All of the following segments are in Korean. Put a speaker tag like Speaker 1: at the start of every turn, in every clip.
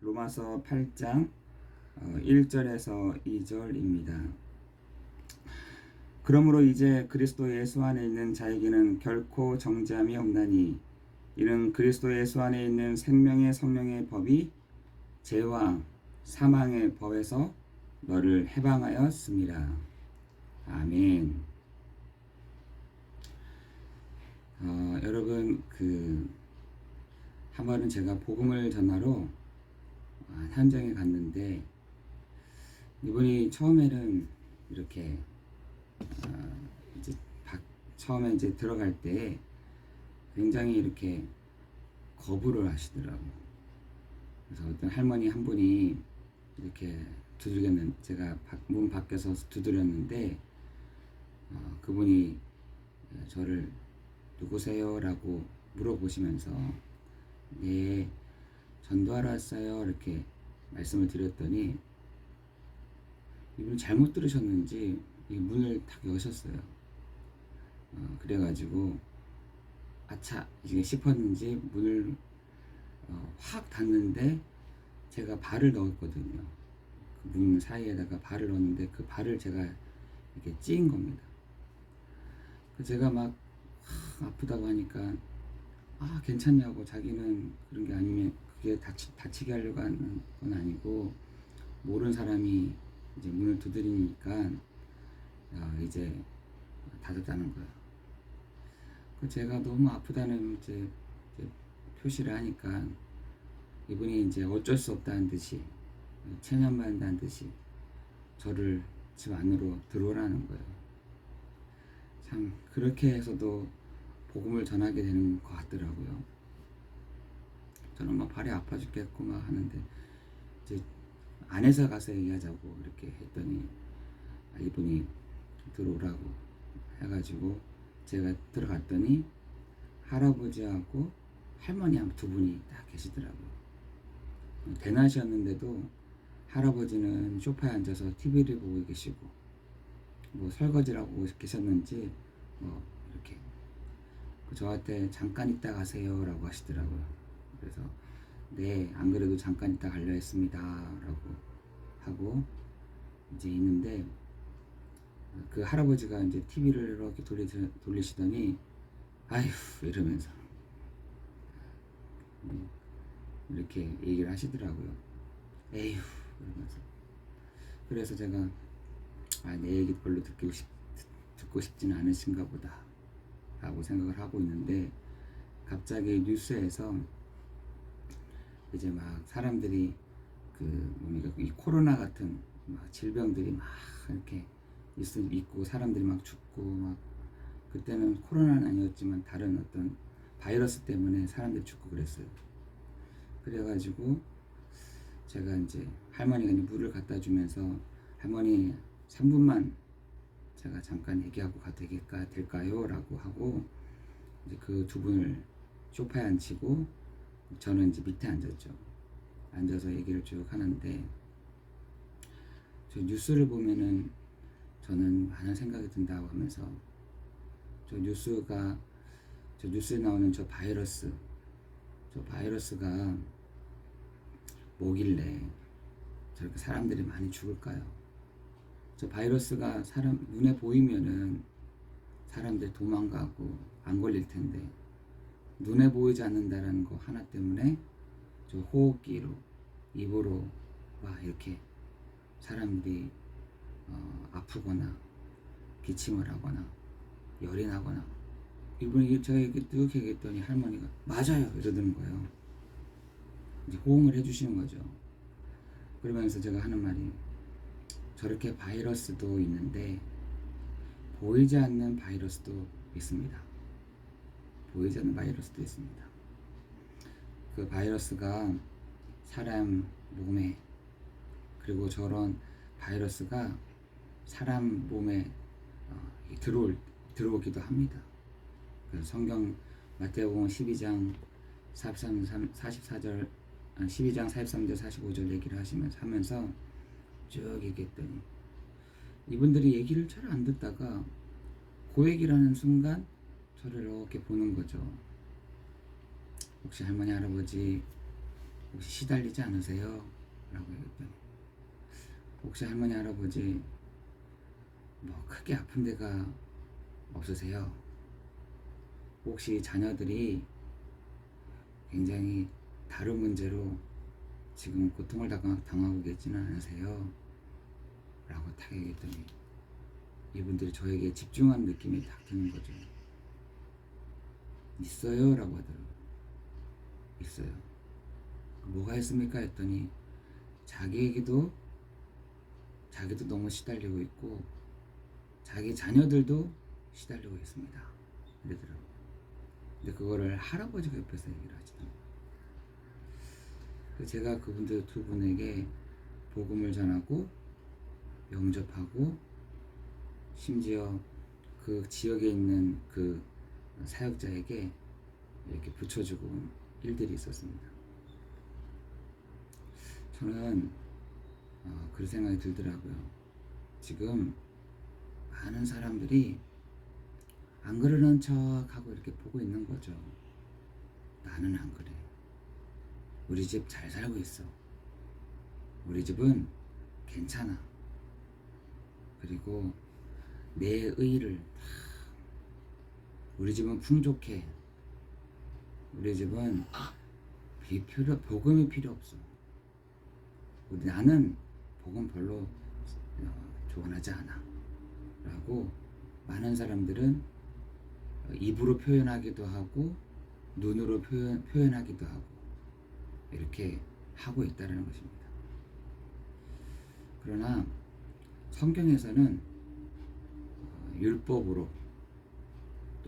Speaker 1: 로마서 8장 1절에서 2절입니다. 그러므로 이제 그리스도 예수 안에 있는 자에게는 결코 정죄함이 없나니 이는 그리스도 예수 안에 있는 생명의 성령의 법이 죄와 사망의 법에서 너를 해방하였습니다. 아멘. 어, 여러분 그 한 번은 제가 복음을 전하러 아, 현장에 갔는데 이분이 처음에는 이렇게 아, 이제 박- 처음에 이제 들어갈 때 굉장히 이렇게 거부를 하시더라고요. 그래서 어떤 할머니 한 분이 이렇게 두드렸는 제가 밖- 문 밖에서 두드렸는데 어, 그분이 저를 누구세요라고 물어보시면서 네 전도하러 왔어요 이렇게 말씀을 드렸더니 이분 잘못 들으셨는지 이 문을 탁 여셨어요. 어, 그래가지고 아차 이게 싶었는지 문을 어, 확 닫는데 제가 발을 넣었거든요. 그 문 사이에다가 발을 넣었는데 그 발을 제가 이렇게 찌인 겁니다. 그 제가 막 하, 아프다고 하니까 아 괜찮냐고 자기는 그런 게 아니면 그게 다치, 다치게 하려고 하는 건 아니고 모르는 사람이 이제 문을 두드리니까 어, 이제 닫았다는 거예요. 그 제가 너무 아프다는 이제, 이제 표시를 하니까 이분이 이제 어쩔 수 없다는 듯이 체면받는다는 듯이 저를 집 안으로 들어오라는 거예요. 참 그렇게 해서도 복음을 전하게 되는 것 같더라고요. 저는 막 발이 아파 죽겠고 막 하는데 이제 안에서 가서 얘기하자고 이렇게 했더니 아, 이분이 들어오라고 해가지고 제가 들어갔더니 할아버지하고 할머니 한두 분이 다 계시더라고요. 대낮이었는데도 할아버지는 소파에 앉아서 TV를 보고 계시고 뭐 설거지를 하고 계셨는지 뭐 이렇게 그 저한테 잠깐 있다 가세요라고 하시더라고요. 그래서 네, 안 그래도 잠깐 있다 가려 했습니다 라고 하고 이제 있는데 그 할아버지가 이제 TV를 이렇게 돌리, 돌리시더니 아휴 이러면서 음, 이렇게 얘기를 하시더라고요. 에휴 이러면서 그래서 제가 아, 내 얘기 별로 듣고 싶 듣고 싶지는 않으신가 보다 라고 생각을 하고 있는데 갑자기 뉴스에서 이제 막 사람들이 그 뭡니까 이 코로나 같은 막 질병들이 막 이렇게 있, 있고 사람들이 막 죽고 막 그때는 코로나는 아니었지만 다른 어떤 바이러스 때문에 사람들이 죽고 그랬어요. 그래가지고 제가 이제 할머니가 이제 물을 갖다 주면서 할머니 3분만 제가 잠깐 얘기하고 가도 될까요? 라고 하고 이제 그 두 분을 소파에 앉히고 저는 이제 밑에 앉았죠. 앉아서 얘기를 쭉 하는데 저 뉴스를 보면은 저는 많은 생각이 든다고 하면서 저 뉴스가 저 뉴스에 나오는 저 바이러스 저 바이러스가 뭐길래 저렇게 사람들이 많이 죽을까요? 저 바이러스가 사람 눈에 보이면은 사람들 도망가고 안 걸릴 텐데 눈에 보이지 않는다라는 거 하나 때문에 저 호흡기로 입으로 막 이렇게 사람들이 어, 아프거나 기침을 하거나 열이 나거나 이분이 저에게 뚝 얘기했더니 할머니가 맞아요 이러는 거예요. 이제 호응을 해주시는 거죠. 그러면서 제가 하는 말이 저렇게 바이러스도 있는데 보이지 않는 바이러스도 있습니다. 보이지 않는 바이러스도 있습니다. 그 바이러스가 사람 몸에 그리고 저런 바이러스가 사람 몸에 어, 들어올 들어오기도 합니다. 그 성경 마태복음 12장 43, 44절 12장 43절 45절 얘기를 하시면서 하면서 쭉 얘기했더니 이분들이 얘기를 잘 안 듣다가 하는 순간 저를 이렇게 보는 거죠. 혹시 할머니 할아버지 혹시 시달리지 않으세요? 라고 얘기했더니 혹시 할머니 할아버지 뭐 크게 아픈 데가 없으세요? 혹시 자녀들이 굉장히 다른 문제로 지금 고통을 당하- 당하고 계지는 않으세요? 라고 딱 얘기했더니 이분들이 저에게 집중한 느낌이 딱 드는 거죠. 있어요? 라고 하더라고요. 있어요. 뭐가 있습니까? 했더니 자기에게도 자기도 너무 시달리고 있고 자기 자녀들도 시달리고 있습니다. 이러더라고요. 근데 그거를 할아버지가 옆에서 얘기를 하시더라고요. 제가 그분들 두 분에게 복음을 전하고 영접하고 심지어 그 지역에 있는 그 사역자에게 이렇게 붙여주고 온 일들이 있었습니다. 저는 어, 그런 생각이 들더라고요. 지금 많은 사람들이 안 그러는 척 하고 이렇게 보고 있는 거죠. 나는 안 그래. 우리 집 잘 살고 있어. 우리 집은 괜찮아. 그리고 내 의의를 다 우리 집은 풍족해. 우리 집은 비 필요, 복음이 필요 없어. 우리 나는 복음 별로 어, 조언하지 않아. 라고 많은 사람들은 입으로 표현하기도 하고 눈으로 표현, 표현하기도 하고 이렇게 하고 있다는 것입니다. 그러나 성경에서는 어, 율법으로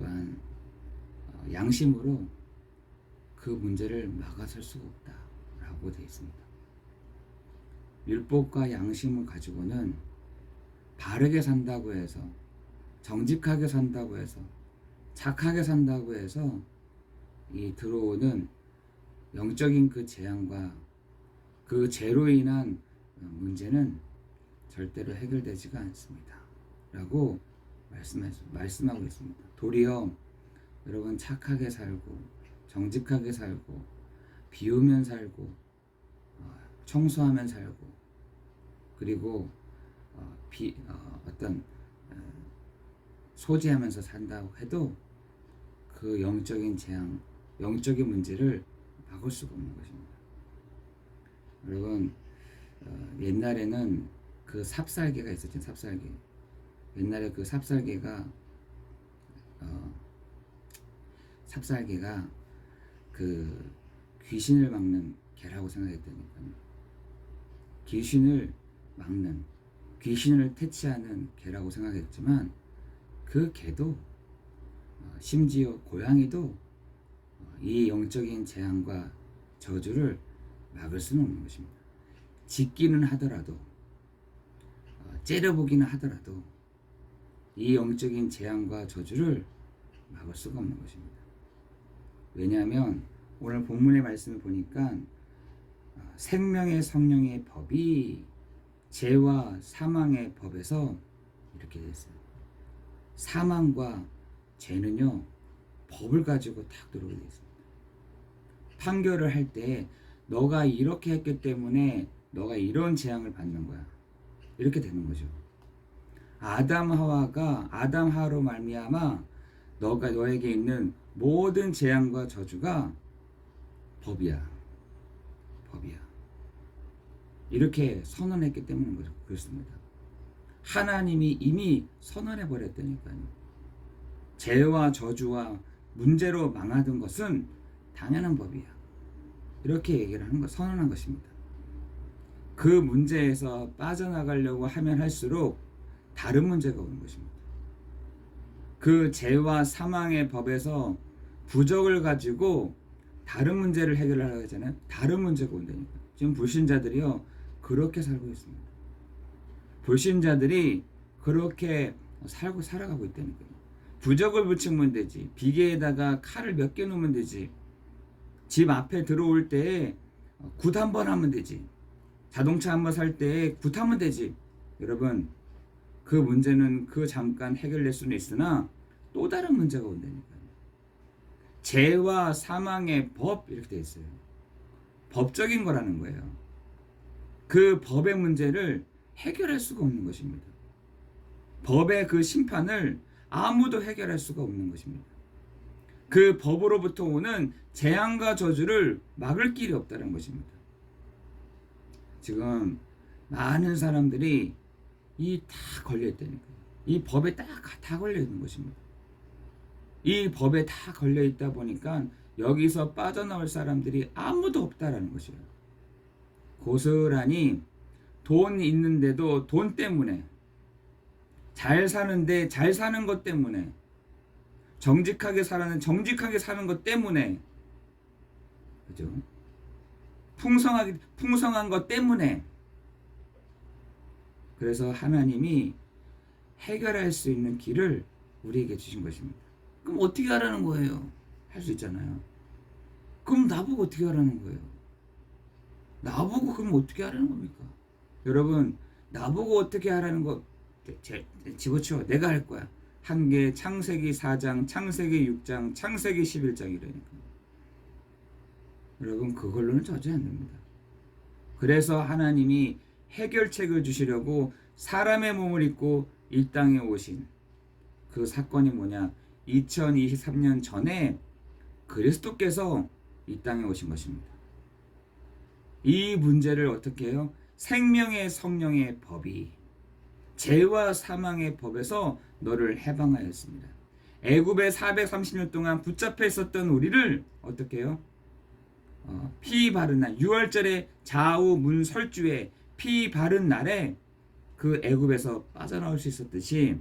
Speaker 1: 또한 어, 양심으로 그 문제를 막아설 수가 없다라고 되어 있습니다. 율법과 양심을 가지고는 바르게 산다고 해서 정직하게 산다고 해서 착하게 산다고 해서 이 들어오는 영적인 그 재앙과 그 죄로 인한 문제는 절대로 해결되지가 않습니다. 라고 말씀하, 말씀하고 있습니다. 도리어 여러분 착하게 살고 정직하게 살고 비우면 살고 어, 청소하면 살고 그리고 어, 비, 어, 어떤 어, 소지하면서 산다고 해도 그 영적인 재앙, 영적인 문제를 막을 수가 없는 것입니다. 여러분 어, 옛날에는 그 삽살개가 있었죠, 삽살개. 옛날에 그 삽살개가 어, 삽살개가 그 귀신을 막는 개라고 생각했다니까요. 귀신을 막는 귀신을 퇴치하는 개라고 생각했지만 그 개도 어, 심지어 고양이도 어, 이 영적인 재앙과 저주를 막을 수는 없는 것입니다. 짓기는 하더라도 어, 째려보기는 하더라도 이 영적인 재앙과 저주를 막을 수가 없는 것입니다. 왜냐하면 오늘 본문의 말씀을 보니까 어, 생명의 성령의 법이 죄와 사망의 법에서 이렇게 됐어요. 사망과 죄는요 법을 가지고 탁 들어오게 되어 있습니다. 판결을 할 때 너가 이렇게 했기 때문에 너가 이런 재앙을 받는 거야. 이렇게 되는 거죠. 아담 하와가 아담 하로 말미암아 너가 너에게 있는 모든 재앙과 저주가 법이야. 법이야. 이렇게 선언했기 때문인 거죠. 그렇습니다. 하나님이 이미 선언해 버렸다니까요. 죄와 저주와 문제로 망하던 것은 당연한 법이야. 이렇게 얘기를 하는 것, 선언한 것입니다. 그 문제에서 빠져나가려고 하면 할수록 다른 문제가 오는 것입니다. 그 죄와 사망의 법에서 부적을 가지고 다른 문제를 해결하려고 하잖아요. 다른 문제가 온다니까. 지금 불신자들이요. 그렇게 살고 있습니다. 불신자들이 그렇게 살고 살아가고 있다니까요. 부적을 붙이면 되지. 비계에다가 칼을 몇 개 놓으면 되지. 집 앞에 들어올 때 굿 한 번 하면 되지. 자동차 한 번 살 때 굿 하면 되지. 여러분, 그 문제는 그 잠깐 해결될 수는 있으나 또 다른 문제가 온다니까요. 죄와 사망의 법 이렇게 돼 있어요. 법적인 거라는 거예요. 그 법의 문제를 해결할 수가 없는 것입니다. 법의 그 심판을 아무도 해결할 수가 없는 것입니다. 그 법으로부터 오는 재앙과 저주를 막을 길이 없다는 것입니다. 지금 많은 사람들이 이 다 걸려 있다니까요. 이 법에 딱 다 걸려 있는 것입니다. 이 법에 다 걸려 있다 보니까 여기서 빠져나올 사람들이 아무도 없다라는 것이에요. 고스란히 돈 있는데도 돈 때문에 잘 사는데 잘 사는 것 때문에 정직하게 살아는 정직하게 사는 것 때문에 그죠? 풍성하게 풍성한 것 때문에 그래서 하나님이 해결할 수 있는 길을 우리에게 주신 것입니다. 그럼 어떻게 하라는 거예요? 할 수 있잖아요. 그럼 나보고 어떻게 하라는 거예요? 나보고 그럼 어떻게 하라는 겁니까? 여러분 나보고 어떻게 하라는 거 집어치워 내가 할 거야. 한 개 창세기 4장, 창세기 6장, 창세기 11장이라니까. 여러분 그걸로는 저지 안 됩니다. 그래서 하나님이 해결책을 주시려고 사람의 몸을 입고 이 땅에 오신 그 사건이 뭐냐? 2023년 전에 그리스도께서 이 땅에 오신 것입니다. 이 문제를 어떻게 해요? 생명의 성령의 법이 죄와 사망의 법에서 너를 해방하였습니다. 애굽에 430년 동안 붙잡혀 있었던 우리를 어떻게 해요? 어, 피날 6월절에 좌우 문 설주에 피 바른 날에 그 애굽에서 빠져나올 수 있었듯이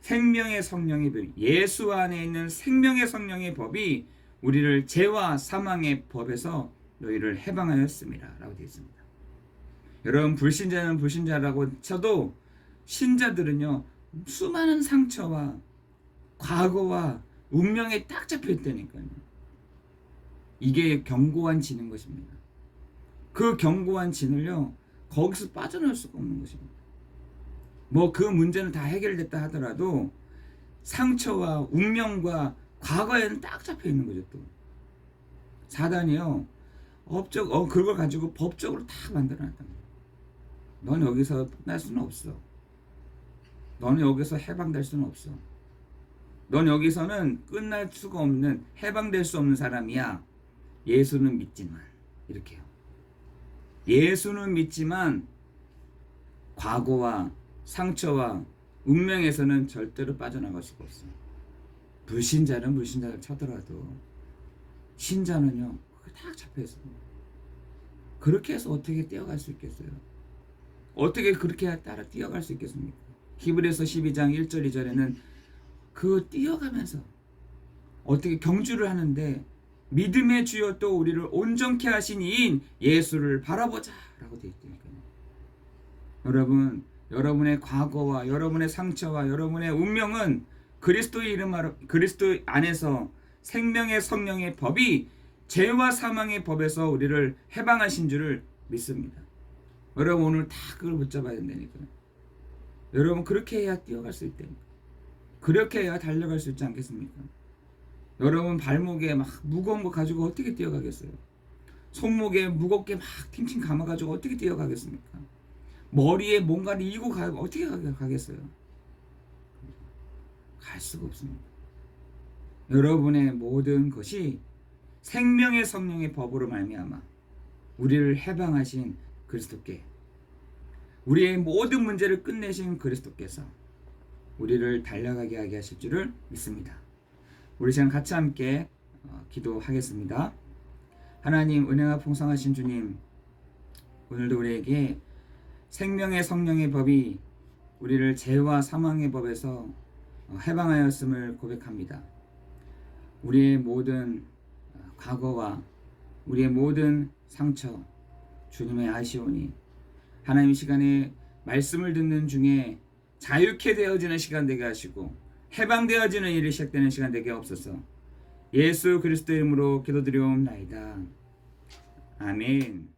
Speaker 1: 생명의 성령의 법, 예수 안에 있는 생명의 성령의 법이 우리를 죄와 사망의 법에서 너희를 해방하였습니다. 라고 되어 있습니다. 여러분 불신자는 불신자라고 쳐도 신자들은요 수많은 상처와 과거와 운명에 딱 잡혀 있다니까요. 이게 견고한 진인 것입니다. 그 견고한 진을요 거기서 빠져나올 수가 없는 것입니다. 뭐 그 문제는 다 해결됐다 하더라도 상처와 운명과 과거에는 딱 잡혀 있는 거죠 또. 사단이요 법적 어 그걸 가지고 법적으로 다 만들어놨다. 넌 여기서 끝날 수는 없어. 너는 여기서 해방될 수는 없어. 넌 여기서는 끝날 수가 없는 해방될 수 없는 사람이야. 예수는 믿지만 이렇게요. 예수는 믿지만 과거와 상처와 운명에서는 절대로 빠져나갈 수가 없어. 불신자는 불신자를 쳐더라도 신자는요 그게 다 잡혀 있어. 그렇게 해서 어떻게 뛰어갈 수 있겠어요? 어떻게 그렇게 따라 뛰어갈 수 있겠습니까? 히브리서 12장 1절 2절에는 그 뛰어가면서 어떻게 경주를 하는데 믿음의 주여 또 우리를 온전케 하신 이인 예수를 바라보자라고 되어 있다니까요. 여러분, 여러분의 과거와 여러분의 상처와 여러분의 운명은 그리스도의 이름 그리스도 안에서 생명의 성령의 법이 죄와 사망의 법에서 우리를 해방하신 줄을 믿습니다. 여러분 오늘 다 그걸 붙잡아야 된다니까요. 여러분 그렇게 해야 뛰어갈 수 있다니까. 그렇게 해야 달려갈 수 있지 않겠습니까? 여러분 발목에 막 무거운 거 가지고 어떻게 뛰어가겠어요? 손목에 무겁게 막 팅팅 감아가지고 어떻게 뛰어가겠습니까? 머리에 뭔가를 이고 가 어떻게 가겠어요? 갈 수가 없습니다. 여러분의 모든 것이 생명의 성령의 법으로 말미암아 우리를 해방하신 그리스도께 우리의 모든 문제를 끝내신 그리스도께서 우리를 달려가게 하게 하실 줄을 믿습니다. 우리 시간 같이 함께 어, 기도하겠습니다. 하나님 은혜가 풍성하신 주님 오늘도 우리에게 생명의 성령의 법이 우리를 죄와 사망의 법에서 어, 해방하였음을 고백합니다. 우리의 모든 어, 과거와 우리의 모든 상처 주님의 아시오니 하나님 시간에 말씀을 듣는 중에 자유케 되어지는 시간 되게 하시고 해방되어지는 일이 시작되는 시간 되게 없어서 예수 그리스도 이름으로 기도드리옵나이다. 아멘.